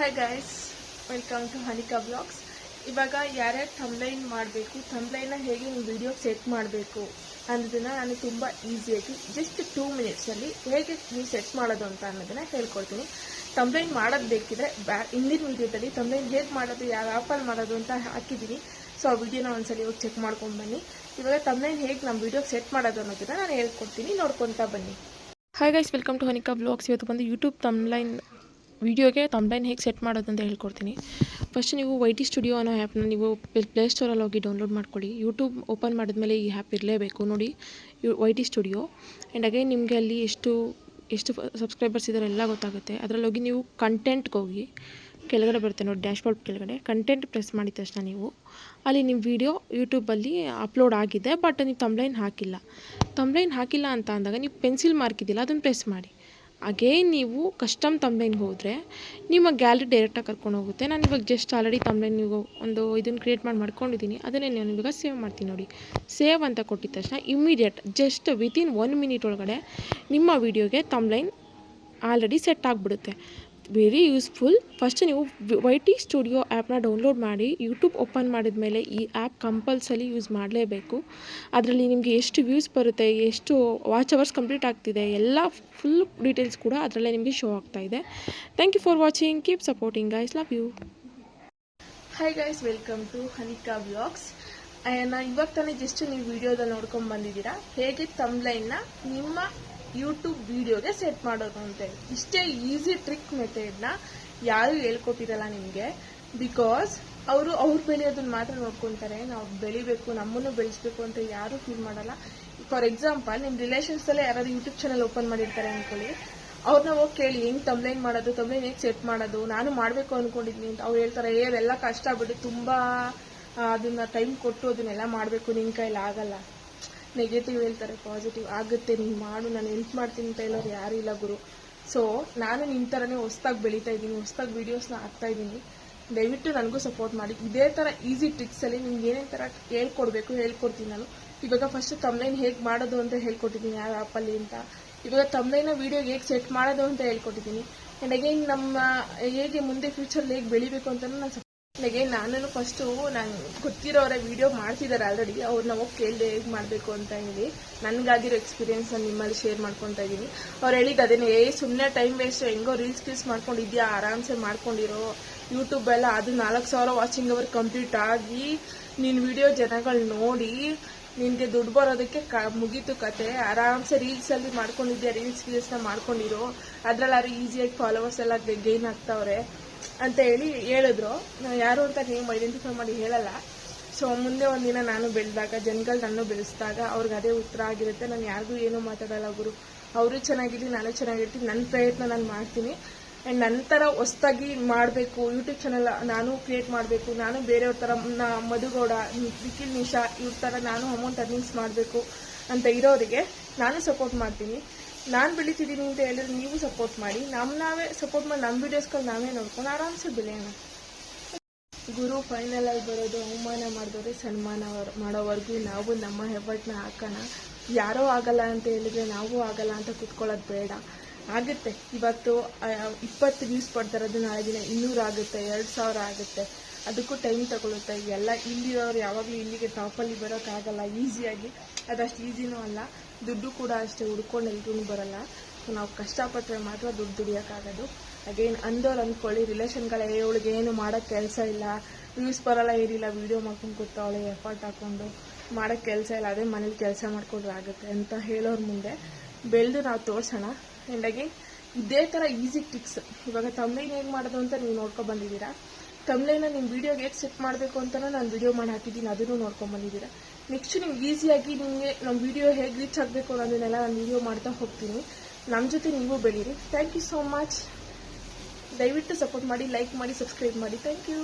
Hi guys welcome to Hanika blogs ಇವಾಗ ಯಾರ್ಯಾರು ಥಂಬ್ಲೈನ್ ಮಾಡಬೇಕು ಥಂಬ್ಲೈನ್ನ ಹೇಗೆ ಒಂದು ವಿಡಿಯೋ ಸೆಟ್ ಮಾಡಬೇಕು ಅನ್ನೋದನ್ನು ನಾನು ತುಂಬ ಈಸಿಯಾಗಿ ಜಸ್ಟ್ ಟೂ ಮಿನಿಟ್ಸಲ್ಲಿ ಹೇಗೆ ನೀವು ಸೆಟ್ ಮಾಡೋದು ಅಂತ ಅನ್ನೋದನ್ನು ಹೇಳ್ಕೊಡ್ತೀನಿ. ಥಂಬ್ಲೈನ್ ಮಾಡೋದು ಬೇಕಿದ್ರೆ ಬ್ಯಾ ಹಿಂದಿನ ವೀಡಿಯೋದಲ್ಲಿ ಥಂಬ್ಲೈನ್ ಹೇಗೆ ಮಾಡೋದು ಯಾವ ಆ್ಯಪಲ್ಲಿ ಮಾಡೋದು ಅಂತ ಹಾಕಿದ್ದೀನಿ ಸೊ ಆ ವಿಡಿಯೋನ ಒಂದ್ಸಲಿ ಹೋಗಿ ಚೆಕ್ ಮಾಡ್ಕೊಂಡು ಬನ್ನಿ. ಇವಾಗ ಥಂಬ್ಲೈನ್ ಹೇಗೆ ನಮ್ಮ ವಿಡಿಯೋ ಸೆಟ್ ಮಾಡೋದು ಅನ್ನೋದನ್ನು ನಾನು ಹೇಳ್ಕೊಡ್ತೀನಿ. ನೋಡ್ಕೊತಾ ಬನ್ನಿ. Hi guys welcome to Hanika blogs ಇವತ್ತು ಬಂದು ಯೂಟ್ಯೂಬ್ ತಮ್ಲೈನ್ ವಿಡಿಯೋಗೆ ತಮ್ಲೈನ್ ಹೇಗೆ ಸೆಟ್ ಮಾಡೋದು ಅಂತ ಹೇಳ್ಕೊಡ್ತೀನಿ. ಫಸ್ಟ್ ನೀವು ವೈ ಟಿ ಸ್ಟುಡಿಯೋ ಅನ್ನೋ ಆ್ಯಪ್ನ ನೀವು ಪ್ಲೇ ಸ್ಟೋರಲ್ಲಿ ಹೋಗಿ ಡೌನ್ಲೋಡ್ ಮಾಡ್ಕೊಳ್ಳಿ ಯೂಟ್ಯೂಬ್ ಓಪನ್ ಮಾಡಿದ್ಮೇಲೆ ಈ ಆ್ಯಪ್ ಇರಲೇಬೇಕು. ನೋಡಿ, you Y T studio and again ನಿಮಗೆ ಅಲ್ಲಿ ಎಷ್ಟು ಎಷ್ಟು ಸಬ್ಸ್ಕ್ರೈಬರ್ಸ್ ಇದ್ದಾರೆ ಎಲ್ಲ ಗೊತ್ತಾಗುತ್ತೆ. ಅದರಲ್ಲಿ ಹೋಗಿ ನೀವು ಕಂಟೆಂಟ್ಗೆ ಹೋಗಿ, ಕೆಳಗಡೆ ಬರುತ್ತೆ ನೋಡಿ ಡ್ಯಾಶ್ಬೋರ್ಡ್ ಕೆಳಗಡೆ ಕಂಟೆಂಟ್ ಪ್ರೆಸ್ ಮಾಡಿದ ತಕ್ಷಣ ನೀವು ಅಲ್ಲಿ ನಿಮ್ಮ ವಿಡಿಯೋ ಯೂಟ್ಯೂಬಲ್ಲಿ ಅಪ್ಲೋಡ್ ಆಗಿದೆ ಬಟ್ ನೀವು ತಂಬ್ಲೈನ್ ಹಾಕಿಲ್ಲ. ತಮ್ಲೈನ್ ಹಾಕಿಲ್ಲ ಅಂತ ಅಂದಾಗ ನೀವು ಪೆನ್ಸಿಲ್ ಮಾರ್ಕ್ ಇದೆಯಲ್ಲ ಅದನ್ನು ಪ್ರೆಸ್ ಮಾಡಿ. ಅಗೇನ್ ನೀವು ಕಸ್ಟಮ್ ತಮ್ಲೈನ್ಗೆ ಹೋದರೆ ನಿಮ್ಮ ಗ್ಯಾಲರಿ ಡೈರೆಕ್ಟಾಗಿ ಕರ್ಕೊಂಡು ಹೋಗುತ್ತೆ. ನಾನು ಇವಾಗ ಜಸ್ಟ್ ಆಲ್ರೆಡಿ ತಮ್ಲೈನ್ ನೀವು ಒಂದು ಇದನ್ನು ಕ್ರಿಯೇಟ್ ಮಾಡಿ ಮಾಡ್ಕೊಂಡಿದ್ದೀನಿ ಅದನ್ನೇ ನಾನು ಇವಾಗ ಸೇವ್ ಮಾಡ್ತೀನಿ ನೋಡಿ. ಸೇವ್ ಅಂತ ಕೊಟ್ಟಿದ ತಕ್ಷಣ immediate just within one minute ಒಳಗಡೆ ನಿಮ್ಮ ವೀಡಿಯೋಗೆ ತಮ್ಲೈನ್ ಆಲ್ರೆಡಿ ಸೆಟ್ ಆಗಿಬಿಡುತ್ತೆ. ವೆರಿ ಯೂಸ್ಫುಲ್ ಫಸ್ಟ್ ನೀವು ವೈ ಟಿ ಸ್ಟುಡಿಯೋ ಆ್ಯಪ್ನ ಡೌನ್ಲೋಡ್ ಮಾಡಿ ಯೂಟ್ಯೂಬ್ ಓಪನ್ ಮಾಡಿದ ಮೇಲೆ ಈ ಆ್ಯಪ್ ಕಂಪಲ್ಸರಿ ಯೂಸ್ ಮಾಡಲೇಬೇಕು. ಅದರಲ್ಲಿ ನಿಮಗೆ ಎಷ್ಟು ವ್ಯೂಸ್ ಬರುತ್ತೆ, ಎಷ್ಟು ವಾಚ್ ಅವರ್ಸ್ ಕಂಪ್ಲೀಟ್ ಆಗ್ತಿದೆ, ಎಲ್ಲ ಫುಲ್ ಡೀಟೇಲ್ಸ್ ಕೂಡ ಅದರಲ್ಲೇ ನಿಮಗೆ ಶೋ ಆಗ್ತಾ ಇದೆ. Thank you for watching keep supporting guys love you hi guys welcome to Hanika blogs ನಾನು ಇವಾಗ ತಾನೇ ಜಸ್ಟ್ ನೀವು ವಿಡಿಯೋದಲ್ಲಿ ನೋಡ್ಕೊಂಡು ಬಂದಿದ್ದೀರಾ? ಹೇಗೆ ತಮ್ಲೈನ್ನ ನಿಮ್ಮ ಯೂಟ್ಯೂಬ್ ವಿಡಿಯೋಗೆ ಸೆಟ್ ಮಾಡೋದು ಅಂತ ಇಷ್ಟೇ ಈಸಿ ಟ್ರಿಕ್ ಮೆಥಡ್ನ ಯಾರು ಹೇಳ್ಕೊಟ್ಟಿರಲ್ಲ ನಿಮಗೆ? ಬಿಕಾಸ್ ಅವರು ಅವ್ರು ಬೆಳೆಯೋದನ್ನ ಮಾತ್ರ ನೋಡ್ಕೊತಾರೆ. ನಾವು ಬೆಳಿಬೇಕು, ನಮ್ಮನ್ನು ಬೆಳೆಸ್ಬೇಕು ಅಂತ ಯಾರು ಫೀಲ್ ಮಾಡಲ್ಲ. ಫಾರ್ ಎಕ್ಸಾಂಪಲ್ ನಿಮ್ಮ ರಿಲೇಷನ್ಸಲ್ಲೇ ಯಾರಾದ್ರು ಯೂಟ್ಯೂಬ್ ಚಾನಲ್ ಓಪನ್ ಮಾಡಿರ್ತಾರೆ ಅಂದ್ಕೊಳ್ಳಿ ಅವ್ರನ್ನ ಹೋಗಿ ಕೇಳಿ, ಹೆಂಗ್ ತಮ್ಲೈನ್ ಮಾಡೋದು? ತಮ್ಲೈನ್ ಹೇಗೆ ಸೆಟ್ ಮಾಡೋದು? ನಾನು ಮಾಡಬೇಕು ಅಂದ್ಕೊಂಡಿದ್ದೀನಿ ಅಂತ ಅವ್ರು ಹೇಳ್ತಾರೆ, ಏ, ಅವೆಲ್ಲ ಕಷ್ಟ ಬಿಟ್ಟು ತುಂಬಾ ಅದನ್ನ ಟೈಮ್ ಕೊಟ್ಟು ಅದನ್ನೆಲ್ಲ ಮಾಡಬೇಕು ನಿನ್ನ ಕೈಲಿ ಆಗಲ್ಲ. ನೆಗೆಟಿವ್ ಹೇಳ್ತಾರೆ ಪಾಸಿಟಿವ್ ಆಗುತ್ತೆ, ನೀನು ಮಾಡು, ನಾನು ಹೆಲ್ಪ್ ಮಾಡ್ತೀನಿ ಅಂತ ಹೇಳೋರು ಯಾರು ಇಲ್ಲ ಗುರು. ಸೊ ನಾನು ನಿಮ್ಮ ಥರನೇ ಹೊಸ್ದಾಗಿ ಬೆಳೀತಾ ಇದ್ದೀನಿ, ಹೊಸ್ದಾಗಿ ವೀಡಿಯೋಸ್ನ ಹಾಕ್ತಾ ಇದ್ದೀನಿ. ದಯವಿಟ್ಟು ನನಗೂ ಸಪೋರ್ಟ್ ಮಾಡಿ. ಇದೇ ಥರ ಈಸಿ ಟ್ರಿಕ್ಸಲ್ಲಿ ನಿಮ್ಗೆ ಏನೇ ಥರ ಹೇಳ್ಕೊಡ್ಬೇಕು, ಹೇಳ್ಕೊಡ್ತೀನಿ ನಾನು. ಇವಾಗ ಫಸ್ಟ್ ತಮ್ಮನೇನು ಹೇಗೆ ಮಾಡೋದು ಅಂತ ಹೇಳ್ಕೊಟ್ಟಿದ್ದೀನಿ, ಯಾವ ಆ್ಯಪಲ್ಲಿ ಅಂತ. ಇವಾಗ ತಮ್ಮನೇನ ವೀಡಿಯೋ ಹೇಗೆ ಸೆಟ್ ಮಾಡೋದು ಅಂತ ಹೇಳ್ಕೊಟ್ಟಿದ್ದೀನಿ. ಆ್ಯಂಡ್ ಅಗೈನ್ ನಮ್ಮ, ಹೇಗೆ ಮುಂದೆ ಫ್ಯೂಚರ್ಲಿ ಹೇಗೆ ಬೆಳಿಬೇಕು ಅಂತ ನಾನು ನನಗೆ ನಾನು ಫಸ್ಟು ನಾನು ಗೊತ್ತಿರೋರ ವಿಡಿಯೋ ಮಾಡ್ತಿದ್ದಾರೆ ಆಲ್ರೆಡಿ ಅವ್ರನ್ನ ಹೋಗಿ ಕೇಳಿದೆ ಹೇಗೆ ಮಾಡಬೇಕು ಅಂತ ಹೇಳಿ. ನನಗಾಗಿರೋ ಎಕ್ಸ್ಪೀರಿಯನ್ಸ್ ನಾನು ನಿಮ್ಮಲ್ಲಿ ಶೇರ್ ಮಾಡ್ಕೊತಾ ಇದ್ದೀನಿ. ಅವ್ರು ಹೇಳಿದ್ದು ಅದೇನೆ ಏ ಸುಮ್ಮನೆ ಟೈಮ್ ವೇಸ್ಟ್ ಹೆಂಗೋ ರೀಲ್ಸ್ ಗೀಲ್ಸ್ ಮಾಡ್ಕೊಂಡಿದ್ಯಾ? ಆರಾಮ್ಸೆ ಮಾಡ್ಕೊಂಡಿರೋ ಯೂಟ್ಯೂಬ್ ಎಲ್ಲ ಅದು ನಾಲ್ಕು ಸಾವಿರ ವಾಚಿಂಗ್ ಅವರ್ ಕಂಪ್ಲೀಟ್ ಆಗಿ ನಿನ್ನ ವಿಡಿಯೋ ಜನಗಳು ನೋಡಿ ನಿನಗೆ ದುಡ್ಡು ಬರೋದಕ್ಕೆ ಕ, ಮುಗೀತು ಕತೆ. ಆರಾಮ್ಸೆ ರೀಲ್ಸಲ್ಲಿ ಮಾಡ್ಕೊಂಡಿದ್ಯಾ? ರೀಲ್ಸ್ ಗೀಲ್ಸ್ನ ಮಾಡ್ಕೊಂಡಿರೋ? ಅದ್ರಲ್ಲಾರು ಈಸಿಯಾಗಿ ಫಾಲೋವರ್ಸ್ ಎಲ್ಲ ಗೈನ್ ಆಗ್ತಾವ್ರೆ. ಅಂತ ಹೇಳಿ ಹೇಳಿದ್ರು. ನಾನು ಯಾರು ಅಂತ ನೀವು ಐಡೆಂಟಿಫೈ ಮಾಡಿ ಹೇಳಲ್ಲ. ಸೊ ಮುಂದೆ ಒಂದಿನ ನಾನು ಬೆಳೆದಾಗ, ಜನಗಳು ನಾನು ಬೆಳೆಸಿದಾಗ ಅವ್ರಿಗೆ ಅದೇ ಉತ್ತರ ಆಗಿರುತ್ತೆ. ನಾನು ಯಾರಿಗೂ ಏನೂ ಮಾತಾಡಲ್ಲ ಗುರು. ಅವರು ಚೆನ್ನಾಗಿರ್ಲಿ, ನಾನು ಚೆನ್ನಾಗಿರ್ತೀನಿ. ನನ್ನ ಪ್ರಯತ್ನ ನಾನು ಮಾಡ್ತೀನಿ. ಆ್ಯಂಡ್ ನಂತರ ಹೊಸ್ದಾಗಿ ಮಾಡಬೇಕು ಯೂಟ್ಯೂಬ್ ಚಾನಲ್ ನಾನು ಕ್ರಿಯೇಟ್ ಮಾಡಬೇಕು, ನಾನು ಬೇರೆಯವ್ರ ಥರ ಮಧುಗೌಡ, ನಿಖಿಲ್ ನಿಶಾ, ಇವ್ರ ಥರ ನಾನು ಅಮೌಂಟ್ ಅರ್ನಿಂಗ್ಸ್ ಮಾಡಬೇಕು ಅಂತ ಇರೋರಿಗೆ ನಾನು ಸಪೋರ್ಟ್ ಮಾಡ್ತೀನಿ. ನಾನು ಬೆಳಿತಿದ್ದೀನಿ ಅಂತ ಹೇಳಿದ್ರೆ ನೀವು ಸಪೋರ್ಟ್ ಮಾಡಿ. ನಮ್ಮ ನಾವೇ ಸಪೋರ್ಟ್ ಮಾಡಿ ನಮ್ಮ ವೀಡಿಯೋಸ್ಗಳು ನಾವೇ ನೋಡ್ಕೊಂಡು ಆರಾಮ್ಸೆ ಬೆಳೆಯೋಣ. ಗುರು ಫೈನಲ್ ಆಗಿ ಬರೋದು, ಅವಮಾನ ಮಾಡಿದವ್ರೆ ಸನ್ಮಾನ ವರ್- ಮಾಡೋವರೆಗೂ ನಾವು ನಮ್ಮ ಹೆಬ್ಬಟ್ಟನ್ನ ಹಾಕೋಣ. ಯಾರೋ ಆಗಲ್ಲ ಅಂತ ಹೇಳಿದ್ರೆ ನಾವು ಆಗಲ್ಲ ಅಂತ ಕುತ್ಕೊಳ್ಳೋದು ಬೇಡ. ಆಗುತ್ತೆ. ಇವತ್ತು ಇಪ್ಪತ್ತು ವ್ಯೂಸ್ ಪಡ್ತಾರದು ನಾಳೆ ದಿನ ಇನ್ನೂರು ಆಗುತ್ತೆ, ಎರಡು ಸಾವಿರ ಆಗುತ್ತೆ. ಅದಕ್ಕೂ ಟೈಮ್ ತಗೊಳುತ್ತೆ. ಎಲ್ಲ ಇಲ್ಲಿರೋರು ಯಾವಾಗಲೂ ಇಲ್ಲಿಗೆ ಟಾಪಲ್ಲಿ ಬರೋಕ್ಕಾಗಲ್ಲ ಈಸಿಯಾಗಿ ಅದಷ್ಟು ಈಸಿನೂ ಅಲ್ಲ. ದುಡ್ಡು ಕೂಡ ಅಷ್ಟೇ ಹುಡ್ಕೊಂಡು ಎಲ್ರೂ ಬರಲ್ಲ. ಸೊ ನಾವು ಕಷ್ಟಪಟ್ಟರೆ ಮಾತ್ರ ದುಡ್ಡು ದುಡಿಯೋಕ್ಕಾಗೋದು. ಅಗೇನ್ ಅಂದೋರು ಅಂದ್ಕೊಳ್ಳಿ ರಿಲೇಷನ್ಗಳ ಇವಳಿಗೆ ಏನು ಮಾಡೋಕ್ಕೆ ಕೆಲಸ ಇಲ್ಲ. ವ್ಯೂಸ್ ಬರೋಲ್ಲ, ಏನಿಲ್ಲ ವೀಡಿಯೋ ಮಾಡ್ಕೊಂಡು ಕೂತವಳೆ ಎಫರ್ಟ್ ಹಾಕ್ಕೊಂಡು ಮಾಡೋಕ್ಕೆ ಕೆಲಸ ಇಲ್ಲ. ಅದೇ ಮನೇಲಿ ಕೆಲಸ ಮಾಡಿಕೊಂಡ್ರೆ ಆಗುತ್ತೆ ಅಂತ ಹೇಳೋರ ಮುಂದೆ. ಬೆಳೆದು ನಾವು ತೋರಿಸೋಣ. ಆ್ಯಂಡ್ ಅಗೇನ್ ಇದೇ ಥರ ಈಸಿ ಟಿಕ್ಸ್ ಇವಾಗ ತಮ್ಮನೇನು ಹೇಗೆ ಮಾಡೋದು ಅಂತ ನೀವು ನೋಡ್ಕೊ ಬಂದಿದ್ದೀರಾ? ತಮ್ಲೈನ ನಿಮ್ಮ ವಿಡಿಯೋಗೆ ಹೇಗೆ ಸೆಟ್ ಮಾಡಬೇಕು ಅಂತ ನಾನು ವಿಡಿಯೋ ಮಾಡಿ ಹಾಕಿದ್ದೀನಿ, ಅದನ್ನು ನೋಡ್ಕೊಂಡು ಬಂದಿದ್ದೀರಾ. ನೆಕ್ಸ್ಟ್ ನಿಮ್ಗೆ ಈಸಿಯಾಗಿ ನಿಮಗೆ ನಮ್ಮ ವಿಡಿಯೋ ಹೇಗೆ ರೀಚ್ ಆಗಬೇಕು ಅನ್ನೋದನ್ನೆಲ್ಲ ನಾನು ವಿಡಿಯೋ ಮಾಡ್ತಾ ಹೋಗ್ತೀನಿ. ನಮ್ಮ ಜೊತೆ ನೀವು ಬೆಳೀರಿ. ಥ್ಯಾಂಕ್ ಯು ಸೋ ಮಚ್ ದಯವಿಟ್ಟು ಸಪೋರ್ಟ್ ಮಾಡಿ ಲೈಕ್ ಮಾಡಿ ಸಬ್ಸ್ಕ್ರೈಬ್ ಮಾಡಿ. Thank you